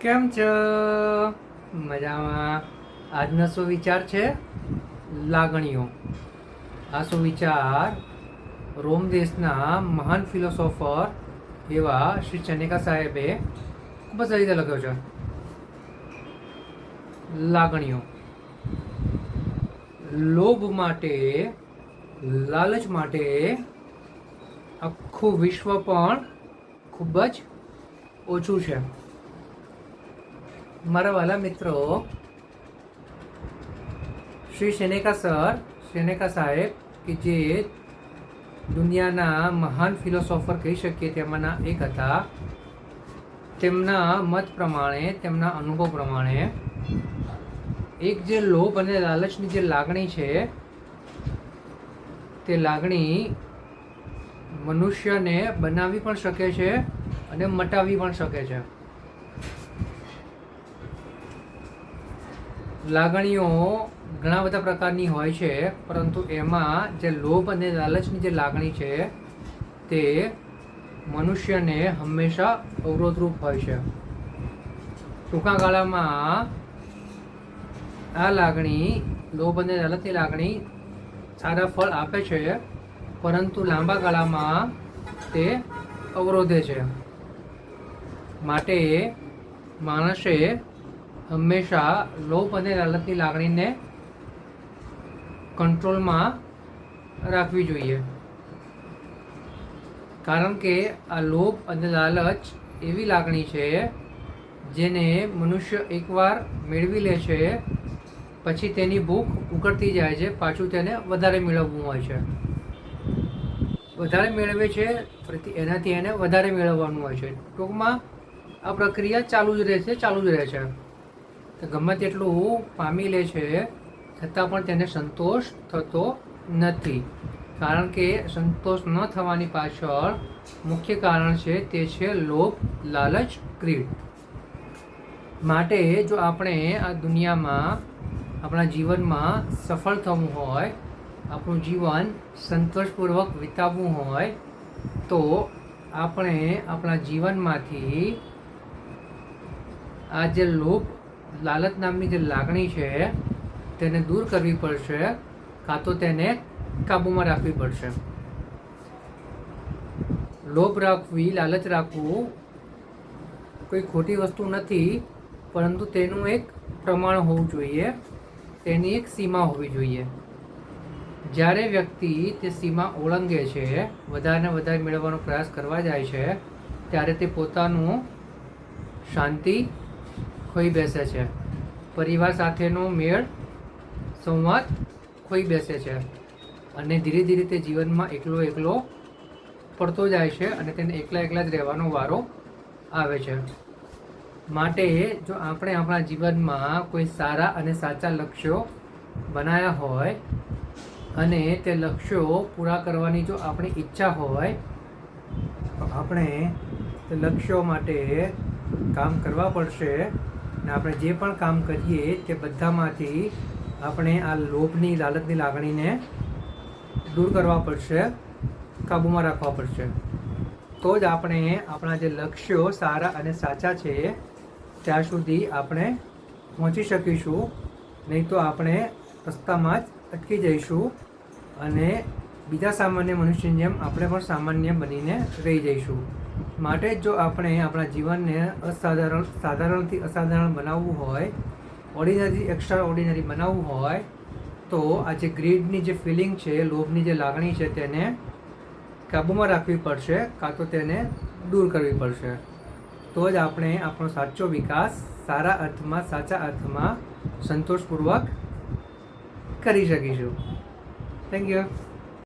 કેમ છો? મજામાં. આજનો સુવિચાર છે? લાગણીઓ. આ સુવિચાર રોમ દેશના મહાન ફિલોસોફર એવા શ્રી ચનેકા સાહેબે ખૂબ જ રીતે લખ્યો છે. લાગણીઓ. લોભ માટે, લાલચ માટે આખું વિશ્વ પણ ખૂબ જ ઓછું છે. મારા વાલા મિત્રો, શ્રી શેનેકા સર, શેનેકા સાહેબ, કે જે દુનિયાના મહાન ફિલોસોફર કહી શકીએ તેમાંના એક હતા. તેમના મત પ્રમાણે, તેમના અનુભવ પ્રમાણે, એક જે લોભ અને લાલચની જે લાગણી છે, તે લાગણી મનુષ્યને બનાવી પણ શકે છે અને મટાવી પણ શકે છે. લાગણીઓ ઘણા બધા પ્રકારની હોય છે, પરંતુ એમાં જે લોભ અને લાલચની જે લાગણી છે, તે મનુષ્યને હંમેશા અવરોધરૂપ હોય છે. ટૂંકા ગાળામાં આ લાગણી, લોભ અને લાલચની લાગણી સારા ફળ આપે છે, પરંતુ લાંબા ગાળામાં તે અવરોધે છે. માટે માણસે હંમેશા લોભ અને લાલચની લાગણીને કંટ્રોલમાં રાખવી જોઈએ. કારણ કે આ લોભ અને લાલચ એવી લાગણી છે જેને મનુષ્ય એકવાર મેળવી લે છે, પછી તેની ભૂખ ઉકળતી જાય છે, પાછું તેને વધારે મેળવવું હોય છે. વધારે મેળવે છે એનાથી એને વધારે મેળવવાનું હોય છે. ટૂંકમાં આ પ્રક્રિયા ચાલુ જ રહે છે ચાલુ જ રહે છે. તો ગમે તેટલું પામી લે છે, છતાં પણ તેને સંતોષ થતો નથી. કારણ કે સંતોષ ન થવાની પાછળ મુખ્ય કારણ છે તે છે લોભ, લાલચ ક્રીડ માટે જો આપણે આ દુનિયામાં, આપણા જીવનમાં સફળ થવું હોય, આપણું જીવન સંતોષપૂર્વક વિતાવવું હોય, તો આપણે આપણા જીવનમાંથી આ જે લોભ લાલચ નામની જે લાગણી છે, તેને દૂર કરવી પડશે, કાં તો તેને કાબૂમાં રાખવી પડશે. લોભ રાખવી, લાલચ રાખવું કોઈ ખોટી વસ્તુ નથી, પરંતુ તેનું એક પ્રમાણ હોવું જોઈએ. તેની એક સીમા હોવી જોઈએ. જ્યારે વ્યક્તિ તે સીમા ઓળંગે છે વધારે વધારે મેળવવાનો પ્રયાસ કરવા જાય છે, ત્યારે તે પોતાનું શાંતિ ખોઈ બેસે છે. પરિવાર સાથેનો મેળ, સંવાદ ખોઈ બેસે છે. અને ધીરે ધીરે તે જીવનમાં એકલો એકલો પડતો જાય છે અને તેને એકલા એકલા જ રહેવાનો વારો આવે છે. માટે જો આપણે આપણા જીવનમાં કોઈ સારા અને સાચા લક્ષ્યો બનાવ્યા હોય અને તે લક્ષ્યો પૂરા કરવાની જો આપણી ઈચ્છા હોય, તો આપણે તે લક્ષ્યો માટે કામ કરવા પડશે. અને આપણે જે પણ કામ કરીએ તે બધામાંથી આપણે આ લોભની, લાલચની લાગણીને દૂર કરવા પડશે, કાબૂમાં રાખવા પડશે. તો જ આપણે આપણા જે લક્ષ્યો સારા અને સાચા છે, ત્યાં સુધી આપણે પહોંચી શકીશું. નહીં તો આપણે રસ્તામાં જ અટકી જઈશું અને બીજા સામાન્ય મનુષ્યની જેમ આપણે પણ સામાન્ય બનીને રહી જઈશું. માટે જ આપણે આપણા જીવનને અસાધારણ, સાધારણથી અસાધારણ બનાવવું હોય ઓર્ડિનરી એક્સ્ટ્રા ઓર્ડિનરી બનાવવું હોય, તો આ જે ગ્રીડની જે ફિલિંગ છે, લોભની જે લાગણી છે, તેને કાબૂમાં રાખવી પડશે, કાં તો તેને દૂર કરવી પડશે. તો જ આપણે આપણો સાચો વિકાસ સારા અર્થમાં, સાચા અર્થમાં સંતોષપૂર્વક કરી શકીશું. Thank you